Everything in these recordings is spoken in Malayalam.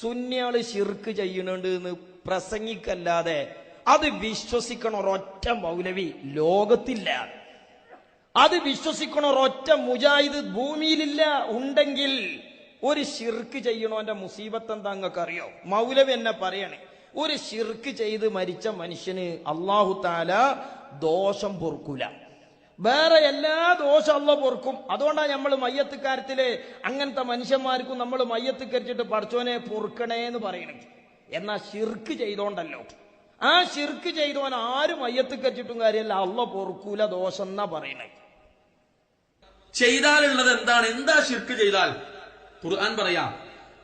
സുന്യാൾ ശിർക്ക് ചെയ്യണുണ്ട് എന്ന് പ്രസംഗിക്കല്ലാതെ അത് വിശ്വസിക്കണ ഒരൊറ്റ മൗലവി ലോകത്തില്ല. അത് വിശ്വസിക്കണ ഒരൊറ്റ മുജാഹിദ് ഭൂമിയിലില്ല. ഉണ്ടെങ്കിൽ ഒരു ഷിർക്ക് ചെയ്യണോന്റെ മുസീബത്ത് എന്താ അറിയോ മൗലവി എന്നെ പറയണേ ഒരു ശിർക്ക് ചെയ്ത് മരിച്ച മനുഷ്യന് അള്ളാഹു താല ദോഷം പൊറുക്കൂല. വേറെ എല്ലാ ദോഷം അല്ല പൊറുക്കും. അതുകൊണ്ടാണ് നമ്മൾ മയ്യത്തുകാര്യത്തിലെ അങ്ങനത്തെ മനുഷ്യന്മാർക്കും നമ്മൾ മയ്യത്ത് കരിച്ചിട്ട് പഠിച്ചോനെ പൊറുക്കണേ എന്ന് പറയണേ എന്നാ ശിർക്ക് ചെയ്തോണ്ടല്ലോ. ആ ശിർക്ക് ചെയ്തവൻ ആരും മയ്യത്തുക്കരിച്ചിട്ടും കാര്യമല്ല. അല്ല പൊറുക്കൂല ദോഷം എന്നാ പറയണേ ചെയ്താലുള്ളത് എന്താണ്? എന്താ ശിർക്ക് ചെയ്താൽ? ഖുർആൻ പറയാം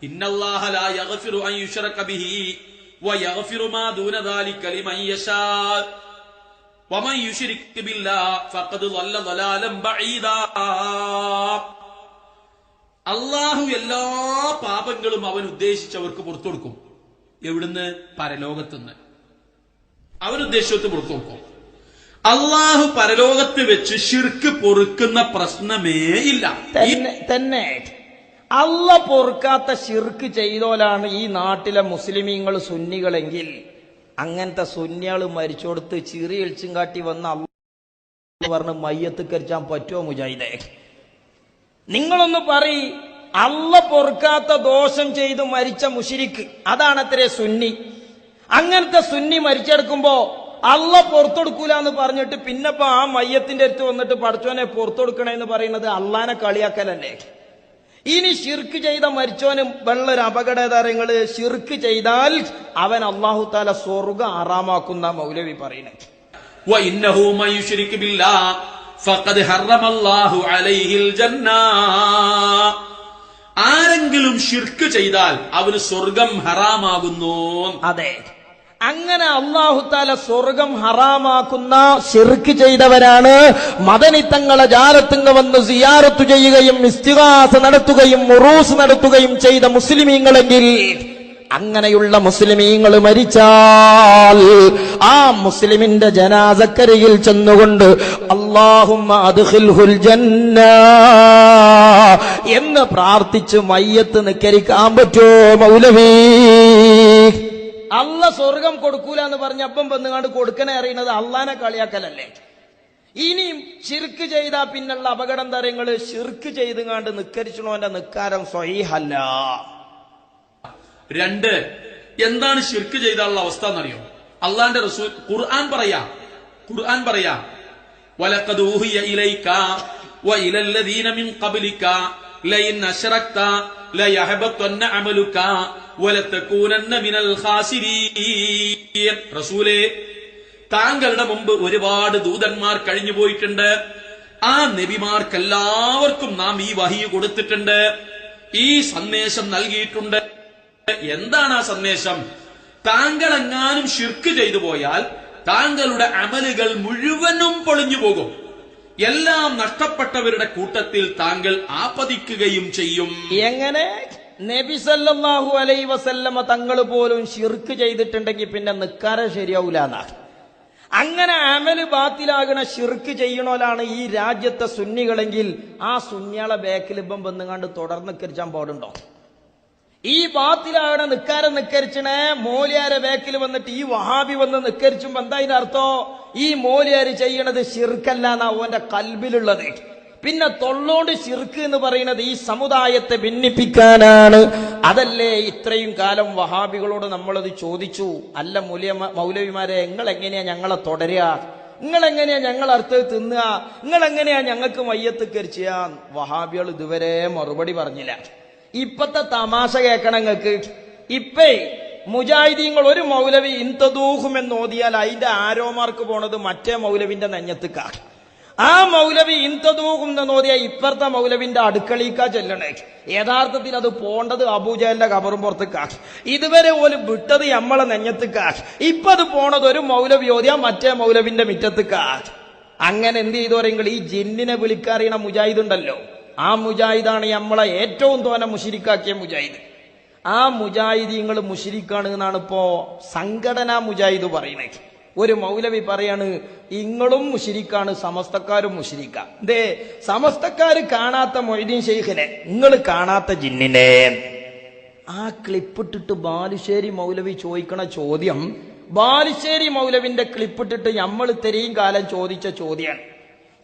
ഇന്നല്ലാഹ ലാ യഗ്ഫിറു അൻ യുശ്റക ബിഹി വ യഗ്ഫിറു മാ ദൂന ദാലിക ലിമൻ യശാ. അള്ളാഹു എല്ലാ പാപങ്ങളും അവൻ ഉദ്ദേശിച്ചവർക്ക് പുറത്തു കൊടുക്കും. എവിടുന്ന്? പരലോകത്തുനിന്ന്. അവരുദ്ദേശത്ത് പുറത്തു കൊടുക്കും. അള്ളാഹു പരലോകത്ത് വെച്ച് ശിർക്ക് പൊറുക്കുന്ന പ്രശ്നമേ ഇല്ല. തന്നെ അള്ള പൊറുക്കാത്ത ശിർക്ക് ചെയ്തോലാണ് ഈ നാട്ടിലെ മുസ്ലിമീങ്ങൾ സുന്നികളെങ്കിൽ. അങ്ങനത്തെ സുന്യാൾ മരിച്ചോടുത്ത് ചിറി എളിച്ചും കാട്ടി വന്ന അല്ല പറഞ്ഞ് മയ്യത്ത് കരിച്ചാൻ പറ്റുമോ മുജാഹിദേ? നിങ്ങളൊന്ന് പറ അള്ള പൊറുക്കാത്ത ദോഷം ചെയ്ത് മരിച്ച മുഷിരിക്ക് അതാണ് അത്രേ സുന്നി. അങ്ങനത്തെ സുന്നി മരിച്ചെടുക്കുമ്പോ അള്ള പുറത്തെടുക്കൂല എന്ന് പറഞ്ഞിട്ട് പിന്നെപ്പോ ആ മയ്യത്തിന്റെ അടുത്ത് വന്നിട്ട് പഠിച്ചോനെ പുറത്തൊടുക്കണേന്ന് പറയുന്നത് അള്ളാനെ കളിയാക്കലല്ലേ? ഇനി ഷിർക്ക് ചെയ്ത മരിച്ചോനും വെള്ളൊരു അപകടതാരങ്ങൾ ഷിർക്ക് ചെയ്താൽ അവൻ അള്ളാഹു താല സ്വർഗ ആറാമാക്കുന്ന മൗലവി പറയുന്നത്. ആരെങ്കിലും ഷിർക്ക് ചെയ്താൽ അവന് സ്വർഗം ഹറാമാകുന്നു. അതെ. അങ്ങനെ അള്ളാഹുത്താല സ്വർഗം ഹറാമാക്കുന്ന ഷിർക്ക് ചെയ്തവരാണ്. മദനിത്തങ്ങളെ ജാലത്തുങ്ക വന്ന് സിയാറത്തു ചെയ്യുകയും ഇസ്തിഹാസ നടത്തുകയും മുറൂസ് നടത്തുകയും ചെയ്ത മുസ്ലിമീങ്ങളെങ്കിൽ അങ്ങനെയുള്ള മുസ്ലിമീങ്ങൾ മരിച്ചാൽ ആ മുസ്ലിമിന്റെ ജനാസക്കരിയിൽ ചെന്നുകൊണ്ട് അള്ളാഹും ജന്ന എന്ന് പ്രാർത്ഥിച്ച് മയ്യത്ത് നിക്കരിക്കാൻ പറ്റോ മൗലവി? അല്ല സ്വർഗം കൊടുക്കൂല എന്ന് പറഞ്ഞ അപ്പം വന്നുകാണ്ട് കൊടുക്കണേ അറിയുന്നത് അള്ളാനെ കളിയാക്കലല്ലേ ഇനിയും ഷിർക്ക് ചെയ്താ പിന്നുള്ള അപകടം തരങ്ങള് ഷിർക്ക് ചെയ്തുകാണ്ട് നിക്കരിച്ചണോന്റെ നിക്കാരം സ്വൈഹല്ല രണ്ട് എന്താണ് ഷിർക്ക് ചെയ്താലുള്ള അവസ്ഥ എന്നറിയോ അള്ളാന്റെ റസൂൽ ഖുർആൻ പറയാ ഖുർആൻ പറയാ വലഖദ് ഊഹിയ ഇലൈക വഇല الذين من قبلك റസൂലേ താങ്കളുടെ മുമ്പ് ഒരുപാട് ദൂതന്മാർ കഴിഞ്ഞു പോയിട്ടുണ്ട്. ആ നബിമാർക്കെല്ലാവർക്കും നാം ഈ വഹി കൊടുത്തിട്ടുണ്ട്. ഈ സന്ദേശം നൽകിയിട്ടുണ്ട്. എന്താണ് ആ സന്ദേശം? താങ്കൾ എങ്ങാനും ഷിർക്ക് ചെയ്തു പോയാൽ താങ്കളുടെ അമലുകൾ മുഴുവനും പൊളിഞ്ഞു പോകും. എല്ലാം നഷ്ടപ്പെട്ടവരുടെ കൂട്ടത്തിൽ താങ്കൾ ആപതിക്കുകയും ചെയ്യും. എങ്ങനെ? നബി സല്ലല്ലാഹു അലൈ വസല്ലമ തങ്ങൾ പോലും ശിർക്ക് ചെയ്തിട്ടുണ്ടെങ്കിൽ പിന്നെ നിക്കാരെ ശരിയാവൂല അങ്ങനെ അമൽ ബാത്തിലാകണ ഷിർക്ക് ചെയ്യണോലാണ് ഈ രാജ്യത്തെ സുന്നികളെങ്കിൽ ആ സുന്നികളെ ബാക്കിൽ ഇപ്പം വന്നുകാണ്ട് തുടർന്ന് കരിച്ചാൻ പാടുണ്ടോ? ഈ ബാത്തിലാകണ നിക്കാരം നിക്കരിച്ചണേ മോലിയാരെ വേക്കിൽ വന്നിട്ട് ഈ വഹാബി വന്ന് നിക്കരിച്ചുമ്പോ എന്താ അതിന്റെ അർത്ഥോ? ഈ മോലിയാര് ചെയ്യണത് ഷിർക്കല്ല എന്നാ ഓന്റെ കൽബിലുള്ളത്. പിന്നെ തൊള്ളോണ്ട് ഷിർക്ക് എന്ന് പറയുന്നത് ഈ സമുദായത്തെ ഭിന്നിപ്പിക്കാനാണ്. അതല്ലേ ഇത്രയും കാലം വഹാബികളോട് നമ്മളത് ചോദിച്ചു. അല്ല മൂല്യ മൗലവിമാരെ നിങ്ങൾ എങ്ങനെയാ ഞങ്ങളെ തുടരുക നിങ്ങൾ എങ്ങനെയാ ഞങ്ങൾ അർത്ഥത്തിൽ തിന്നുക നിങ്ങൾ എങ്ങനെയാ ഞങ്ങൾക്ക് മയ്യത്ത് കരിച്ചാ വഹാബികൾ ഇതുവരെ മറുപടി പറഞ്ഞില്ല. ഇപ്പത്തെ തമാശ കേൾക്കണം നിങ്ങൾക്ക് ഇപ്പേ മുജാഹിദീങ്ങൾ ഒരു മൗലവി ഇന്തദൂഹും എന്ന് ഓതിയാൽ അതിന്റെ ആരോമാർക്ക് പോണത് മറ്റേ മൗലവിന്റെ നെഞ്ഞത്തുക്കാ ആ മൗലവി ഇന്തദൂഹും എന്ന് ഓതിയാൽ ഇപ്പുറത്തെ മൗലവിന്റെ അടുക്കളീക്കാ ചെല്ലണേ. യഥാർത്ഥത്തിൽ അത് പോണ്ടത് അബൂജലിന്റെ കബറും പുറത്തേക്കാ ഇതുവരെ പോലും വിട്ടത് നമ്മളെ നെഞ്ഞത്തുക്കാ ഇപ്പൊ അത് പോണത് ഒരു മൗലവി ഓതിയാ മറ്റേ മൗലവിന്റെ മിറ്റത്തുക്കാ അങ്ങനെ എന്ത് ചെയ്തോരെങ്കിൽ ഈ ജിന്നിനെ വിളിക്കാറിയണ മുജാഹിദ് ഉണ്ടല്ലോ. ആ മുജാഹിദാണ് നമ്മളെ ഏറ്റവും തോനെ മുഷിരിക്കാക്കിയ മുജാഹിദ്. ആ മുജാഹിദീങ്ങൾ മുഷിരിക്കാണ് എന്നാണ് ഇപ്പോ സംഘടനാ മുജാഹിദ് പറയുന്നത്. ഒരു മൗലവി പറയാണ് ഇങ്ങളും മുഷിരിക്കാണ് സമസ്തക്കാരും മുഷിരിക്ക ദേ സമസ്തക്കാര് കാണാത്ത മൊയ്തീൻ ഷെയ്ഖിനെ നിങ്ങൾ കാണാത്ത ജിന്നിനെ. ആ ക്ലിപ്പിട്ടിട്ട് ബാലുശ്ശേരി മൗലവി ചോദിക്കണ ചോദ്യം ബാലുശ്ശേരി മൗലവിന്റെ ക്ലിപ്പിട്ടിട്ട് നമ്മൾ ഇത്രയും കാലം ചോദിച്ച ചോദ്യമാണ്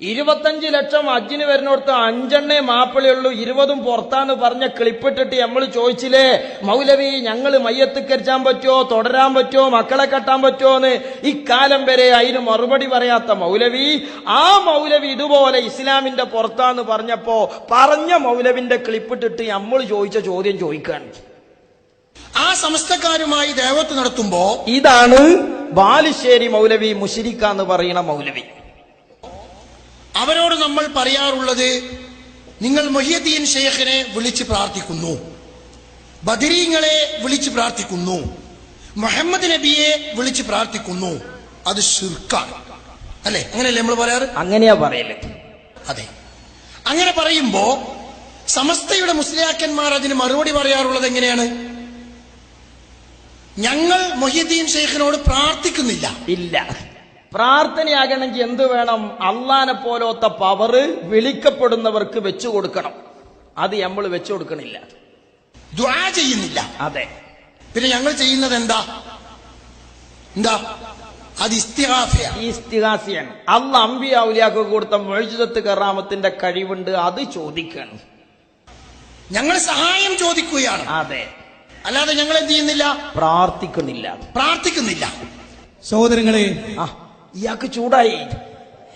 ഇരുപത്തഞ്ച് ലക്ഷം അജ്ജിന് വരുന്നിടത്ത് അഞ്ചെണ്ണേ മാപ്പിളയുള്ളൂ ഇരുപതും പുറത്താന്ന് പറഞ്ഞ ക്ലിപ്പിട്ടിട്ട് നമ്മൾ ചോദിച്ചില്ലേ മൗലവി ഞങ്ങൾ മയ്യത്തിക്കരിച്ചാൻ പറ്റുമോ തുടരാൻ പറ്റുമോ മക്കളെ കെട്ടാൻ പറ്റുമോ എന്ന്? ഇക്കാലം വരെ അതിന് മറുപടി പറയാത്ത മൗലവി ആ മൗലവി ഇതുപോലെ ഇസ്ലാമിന്റെ പുറത്താന്ന് പറഞ്ഞപ്പോ പറഞ്ഞ മൗലവിന്റെ ക്ലിപ്പിട്ടിട്ട് നമ്മൾ ചോദിച്ച ചോദ്യം ചോദിക്കാണ്. ആ സമസ്തക്കാരുമായി ദേവത്ത് നടത്തുമ്പോ ഇതാണ് ബാലുശ്ശേരി മൗലവി മുഷിരിക്ക എന്ന് പറയുന്ന മൗലവി. നമ്മൾ പറയാറുള്ളത് നിങ്ങൾ മൊഹിയദ്ദീൻ ഷെയ്ഖിനെ വിളിച്ച് പ്രാർത്ഥിക്കുന്നു. ബദരീങ്ങളെ വിളിച്ച് പ്രാർത്ഥിക്കുന്നു. മുഹമ്മദ് നബിയെ വിളിച്ച് പ്രാർത്ഥിക്കുന്നു. അത് ഷിർക്കാണ് അല്ലെ? അങ്ങനെയല്ലേ നമ്മൾ പറയാറ്? അങ്ങനെയാ പറയൽ. അതെ. അങ്ങനെ പറയുമ്പോ സമസ്തയുടെ മുസ്ലിയാക്കന്മാർ അതിന് മറുപടി പറയാറുള്ളത് എങ്ങനെയാണ്? ഞങ്ങൾ മൊഹിദ്ദീൻ ഷെയ്ഖിനോട് പ്രാർത്ഥിക്കുന്നില്ല. ഇല്ല. പ്രാർത്ഥനയാകണമെങ്കിൽ എന്ത് വേണം? അള്ളാനെ പോലോത്ത പവറ് വിളിക്കപ്പെടുന്നവർക്ക് വെച്ചു കൊടുക്കണം. അത് നമ്മൾ വെച്ചു കൊടുക്കണില്ല. ദ്വാ ചെയ്യുന്നില്ല. അതെ. പിന്നെ ഞങ്ങൾ ചെയ്യുന്നത് എന്താ? എന്താ? അത് ഇസ്തിഹാസിയാണ് അല്ല അമ്പി ഔലിയാക്ക് കൊടുത്ത മൊഴിജിതത്ത് കറാമത്തിന്റെ കഴിവുണ്ട് അത് ചോദിക്കണം. ഞങ്ങൾ സഹായം ചോദിക്കുകയാണ്. അതെ. അല്ലാതെ ഞങ്ങൾ എന്ത് ചെയ്യുന്നില്ല? പ്രാർത്ഥിക്കുന്നില്ല. പ്രാർത്ഥിക്കുന്നില്ല. സഹോദരങ്ങളെ ആ. ഇയാൾക്ക് ചൂടായി.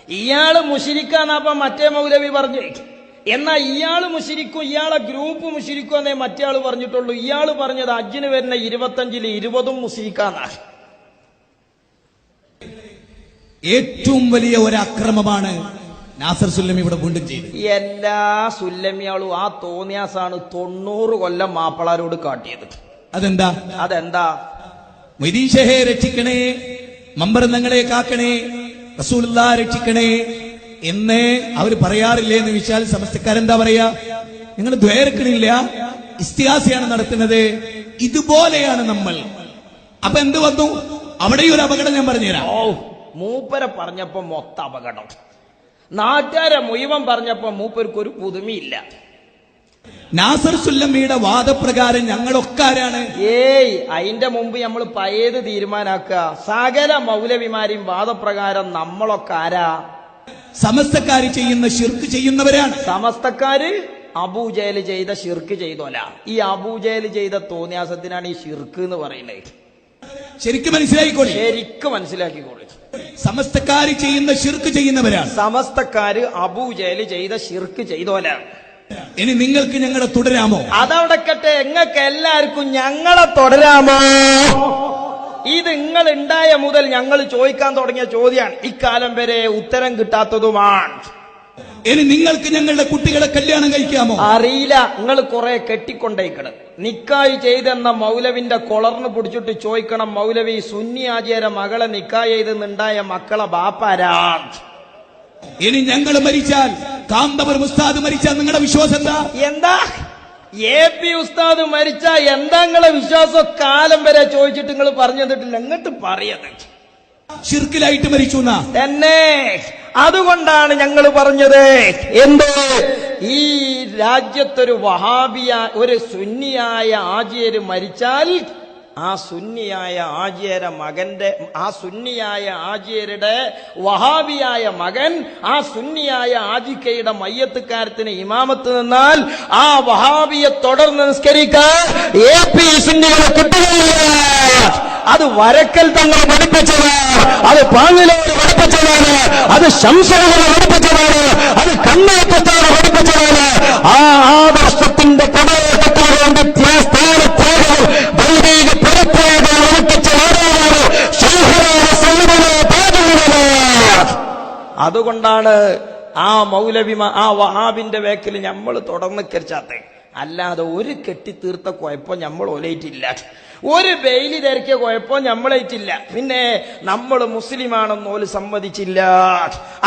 ഇയാൾ മുഷിരിക്കാന്നപ്പ മറ്റേ മൗലവി പറഞ്ഞു. എന്നാ ഇയാൾ മുഷിരിക്കും ഇയാളെ ഗ്രൂപ്പ് മുഷിരിക്കും എന്നേ മറ്റേ ആൾ പറഞ്ഞിട്ടുള്ളൂ. ഇയാൾ പറഞ്ഞത് അജ്ജിന് വരുന്ന ഇരുപത്തഞ്ചിൽ ഇരുപതും മുഷിരിക്കാന്നാ. ഏറ്റവും വലിയ ഒരു അക്രമമാണ് നാസർ സുല്ലം ഇവിടെ വീണ്ടും ചെയ്തു എല്ലാ സുല്ലമിയാളും ആ തോന്നിയാസാണ് തൊണ്ണൂറ് കൊല്ലം മാപ്പിളാരോട് കാട്ടിയത്. അതെന്താ? അതെന്താ? രക്ഷിക്കണേ. മമ്പറന്നങ്ങളെ കാക്കണേ റസൂലുള്ള രക്ഷിക്കണേ എന്ന് അവർ പറയാറില്ലേ എന്ന് വിശാൽ സമസ്തക്കാരെന്താ പറയാ? നിങ്ങൾ ദ്വേരക്കണില്ല ഇസ്തിഹാസിയാണ് നടത്തുന്നത് ഇതുപോലെയാണ് നമ്മൾ. അപ്പൊ എന്ത് വന്നു? അവിടെ ഒരു അപകടം ഞാൻ പറഞ്ഞുതരാം. ഓ മൂപ്പരെ പറഞ്ഞപ്പോ മൊത്ത അപകടം. നാട്ടുകാരെ മുഴുവൻ പറഞ്ഞപ്പോ മൂപ്പർക്ക് ഒരു പുതുമയില്ല. നാസർ സുല്ലമ്മിയുടെ വാദപ്രകാരം ഞങ്ങളൊക്കെ ആരാണ് ഏയ് അതിന്റെ മുമ്പ് നമ്മൾ പയേത് തീരുമാനാക്കുക. സകല മൗലവിമാരെയും വാദപ്രകാരം നമ്മളൊക്കെ ആരാ സമസ്തക്കാര് ചെയ്യുന്ന ഷിർക്ക് ചെയ്യുന്നവരാണ്. സമസ്തക്കാര് അബൂജയൽ ചെയ്ത ഷിർക്ക് ചെയ്തോല. ഈ അബൂജയൽ ചെയ്ത തോന്നിയാസത്തിനാണ് ഈ ഷിർക്ക് എന്ന് പറയുന്നത്. ശരിക്കും മനസ്സിലാക്കിക്കോളി ശരിക്കും മനസ്സിലാക്കിക്കോളി. സമസ്തക്കാര് ചെയ്യുന്ന ഷിർക്ക് ചെയ്യുന്നവരാണ്. സമസ്തക്കാര് അബൂജയൽ ചെയ്ത ഷിർക്ക് ചെയ്തോല. ഇനി നിങ്ങൾക്ക് ഞങ്ങളെ തുടരാമോ? അതവിടക്കട്ടെ എങ്ങൾക്ക് എല്ലാവർക്കും ഞങ്ങളെ തുടരാമോ? ഇത് നിങ്ങൾ ഉണ്ടായ മുതൽ ഞങ്ങൾ ചോദിക്കാൻ തുടങ്ങിയ ചോദ്യമാണ് ഇക്കാലം വരെ ഉത്തരം കിട്ടാത്തതുമാണ്. ഇനി നിങ്ങൾക്ക് ഞങ്ങളുടെ കുട്ടികളെ കല്യാണം കഴിക്കാമോ? അറിയില്ല. നിങ്ങൾ കുറെ കെട്ടിക്കൊണ്ടേക്കണം. നിക്കായി ചെയ്തെന്ന മൗലവിന്റെ കൊളർന്ന് പിടിച്ചിട്ട് ചോദിക്കണം മൗലവി സുന്നി ആചാര മകളെ നിക്കായി ചെയ്തെന്നുണ്ടായ മക്കളെ ബാപ്പാരാ? ഇനി ഞങ്ങൾ മരിച്ചാൽ കാന്തപുരം ഉസ്താദ് മരിച്ചാൽ നിങ്ങളുടെ വിശ്വാസം എന്താ? എന്താ? എ പി ഉസ്താദ് മരിച്ച എന്താ നിങ്ങളെ വിശ്വാസം? കാലം വരെ ചോദിച്ചിട്ട് നിങ്ങൾ പറഞ്ഞു തന്നിട്ടില്ല എങ്ങോട്ട് പറയുന്നത് ഷിർക്കിലായിട്ട് മരിച്ചു തന്നെ. അതുകൊണ്ടാണ് ഞങ്ങൾ പറഞ്ഞത്. എന്ത്? ഈ രാജ്യത്തൊരു വഹാബിയ ഒരു സുന്നിയായ ആജിയര് മരിച്ചാൽ ആ സുന്നിയായ ആജിയര മകന്റെ ആ സുന്നിയായ ആജിയരുടെ വഹാബിയായ മകൻ ആ സുന്നിയായ ആജിക്കയുടെ മയ്യത്തുകാരത്തിന് ഇമാമത്ത് നിന്നാൽ ആ വഹാബിയെ തുടർന്ന് നിസ്കരിക്കാൻ എ പി സുന്നികളെ അത് വരക്കൽ തങ്ങൾ പഠിപ്പിച്ചത് അത് പാങ്ങിലോട് പഠിപ്പിച്ചതാണ്. അത് ശംസോട് പഠിപ്പിച്ചതാണ്. അത് കണ്ണേറ്റത്താണ് പഠിപ്പിച്ചതാണ്. ആ ആദർശത്തിന്റെ അതുകൊണ്ടാണ് ആ മൗലവിമ ആ വഹാബിന്റെ വേക്കിൽ നമ്മൾ തുടർന്ന് കരിച്ചാത്തേ അല്ലാതെ ഒരു കെട്ടിത്തീർത്ത കുഴപ്പം നമ്മൾ ഒലയിട്ടില്ല. ഒരു ബെയിലി തിരക്കിയ കുഴപ്പം നമ്മളേറ്റില്ല പിന്നെ നമ്മൾ മുസ്ലിമാണെന്ന് ഓൽ സമ്മതിച്ചില്ല.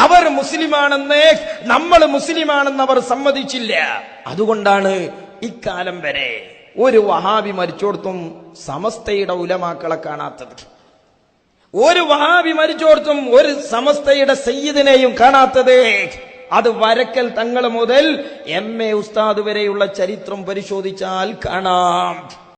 അവർ മുസ്ലിമാണെന്ന് നമ്മൾ മുസ്ലിമാണെന്ന് അവർ സമ്മതിച്ചില്ല. അതുകൊണ്ടാണ് ഇക്കാലം വരെ ഒരു വഹാബി മരിച്ചോടത്തും സമസ്തയുടെ ഉലമാക്കളെ കാണാത്തത്. ഒരു വഹാബി മരിച്ചോർത്തും ഒരു സമസ്തയുടെ സയ്യിദിനെയും കാണാത്തത്. അത് വരക്കൽ തങ്ങൾ മുതൽ എം എ ഉസ്താദ് വരെയുള്ള ചരിത്രം പരിശോധിച്ചാൽ കാണാം.